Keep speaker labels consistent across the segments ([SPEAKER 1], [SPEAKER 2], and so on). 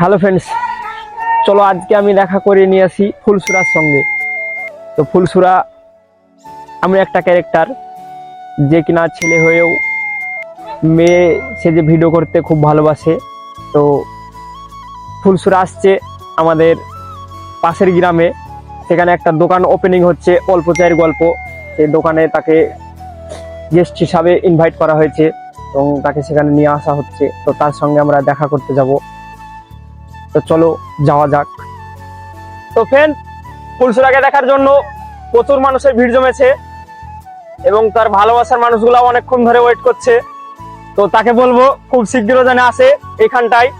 [SPEAKER 1] Hello friends চলো আজকে আমি দেখা করে নিয়ে আসি ফুলসুরার সঙ্গে। তো ফুলসুরা, আমি একটা ক্যারেক্টার যে কিনা ছেলে হয়েও মেয়ে সে যে ভিডিও করতে খুব ভালোবাসে। তো ফুলসুরা আসছে আমাদের পাশের গ্রামে, সেখানে একটা দোকান ওপেনিং হচ্ছে, অল্প চায়ের গল্প। সে দোকানে তাকে গেস্ট হিসাবে ইনভাইট করা হয়েছে এবং তাকে সেখানে নিয়ে আসা হচ্ছে। তো তার সঙ্গে আমরা দেখা করতে যাব। তো চলো যাওয়া যাক। তো ফ্রেন্ড ফুলসুরাকে দেখার জন্য প্রচুর মানুষের ভিড় জমেছে এবং তার ভালোবাসার মানুষগুলো অনেকক্ষণ ধরে ওয়েট করছে। তো তাকে বলব খুব শীঘ্র যেন আসে
[SPEAKER 2] এখানটায়।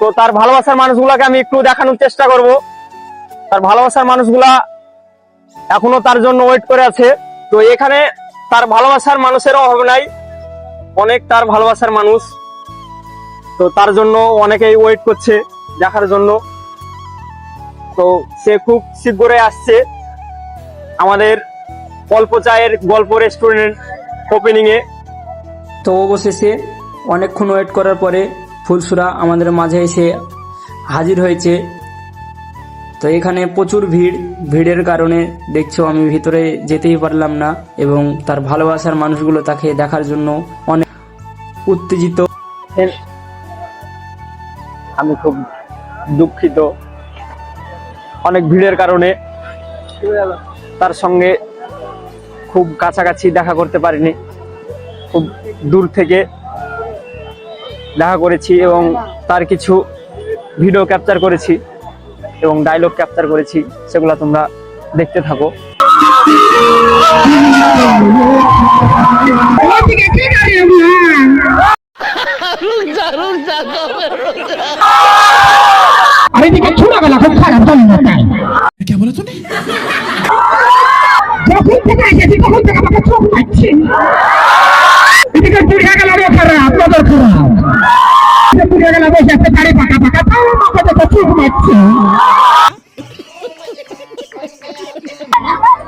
[SPEAKER 1] তো তার ভালোবাসার মানুষগুলোকে আমি একটু দেখানোর চেষ্টা করব। তার ভালোবাসার মানুষগুলা এখনও তার জন্য ওয়েট করে আছে। তো এখানে তার ভালোবাসার মানুষের অভাব নাই। অনেক তার ভালোবাসার মানুষ। তো তার জন্য অনেকেই ওয়েট করছে দেখার জন্য। তো সে খুব শীঘ্রই আসছে আমাদের অল্প চায়ের গল্প রেস্টুরেন্ট ওপেনিং এ।
[SPEAKER 3] তো অবশেষে অনেকক্ষণ ওয়েট করার পরে ফুলসুরা আমাদের মাঝে এসে হাজির হয়েছে। তো এখানে প্রচুর ভিড়, ভিড়ের কারণে দেখছ আমি ভিতরে যেতেই পারলাম না এবং তার ভালোবাসার মানুষগুলো তাকে দেখার জন্য অনেক উত্তেজিত।
[SPEAKER 1] আমি খুব দুঃখিত। অনেক ভিড়ের কারণে তার সঙ্গে খুব কাছাকাছি দেখা করতে পারিনি। খুব দূর থেকে দেখা করেছি এবং তার কিছু ভিডিও ক্যাপচার করেছি। এবং ডায়লগ ক্যাপচার করেছি সেগুলো তোমরা দেখতে থাকো।
[SPEAKER 4] খারাপ কে থেকে পাচ্ছি এদিকে খারাপ খারাপ। পাকা পাকা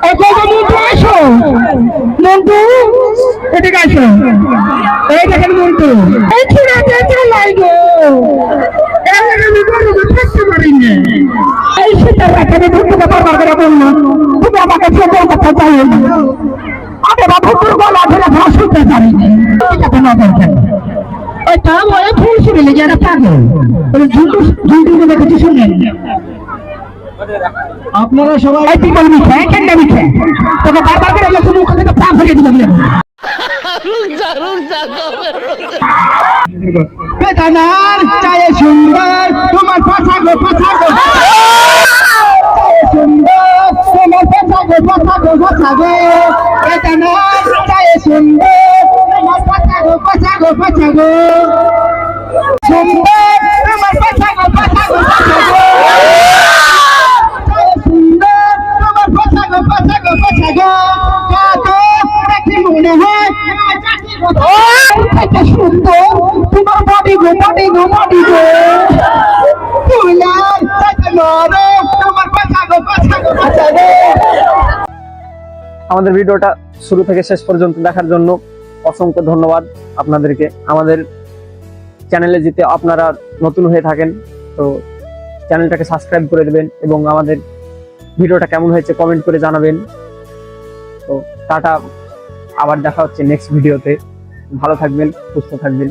[SPEAKER 4] কত মন্টু আসো। মন্টু এদিকে আসো। এই দেখেন মন্টু এই গরমে থাকতে পারি না এই শীতের রাতে আমি বন্ধুকে বারবার বললাম আমাকে কথা চাই তা বলে ফুল শুনে লেগে একটা পাগল। ঝুঁটু ঝুঁটু দেখেছি শুনেন আপনারা সবাই পিপল মিঠে কেন্দ্র মিঠে। তোকে বারবার করে লোক মুখ থেকে পা ফেলে দিলাম বেদানার চায়ে সুন্দর তোমার পাছা গো পাছা গো সুন্দর তোমার পাছা গো পাছা গো পাছা গো বেদানার চায়ে সুন্দর তোমার পাছা গো পাছা গো পাছা গো সুন্দর তোমার বডি গো বডি গো বডি গো
[SPEAKER 1] আমাদের ভিডিওটা শুরু থেকে শেষ পর্যন্ত দেখার জন্য অসংখ্য ধন্যবাদ আপনাদেরকে। আমাদের চ্যানেলে যেতে আপনারা নতুন হয়ে থাকেন, তো চ্যানেলটাকে সাবস্ক্রাইব করে দেবেন এবং আমাদের ভিডিওটা কেমন হয়েছে কমেন্ট করে জানাবেন। তো টাটা, আবার দেখা হচ্ছে নেক্সট ভিডিওতে। ভালো থাকবেন, সুস্থ থাকবেন।